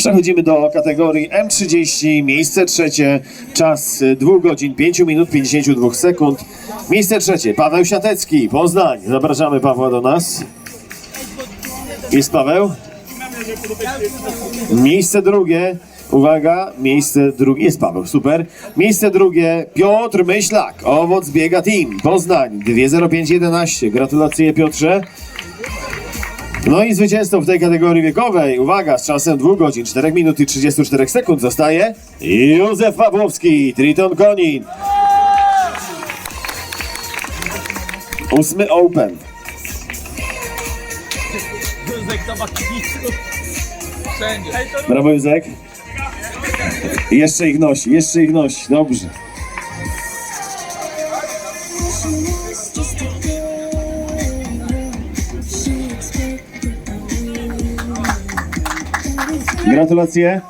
Przechodzimy do kategorii M30, miejsce trzecie, czas y, 2 godzin 5 minut 52 sekund. Miejsce trzecie, Paweł Siatecki, Poznań. Zapraszamy Pawła do nas. Jest Paweł? Miejsce drugie, uwaga, miejsce drugie, jest Paweł, super. Miejsce drugie, Piotr Myślak, Owoc Biega Team, Poznań, 2.05.11. Gratulacje Piotrze. No i zwycięzcą w tej kategorii wiekowej, uwaga, z czasem 2 godzin, 4 minut i 34 sekund zostaje Józef Pawłowski, Triton Konin. Ósmy Open. Brawo Józek. Jeszcze ich nosi, jeszcze ich nosi, dobrze. Gratulacje.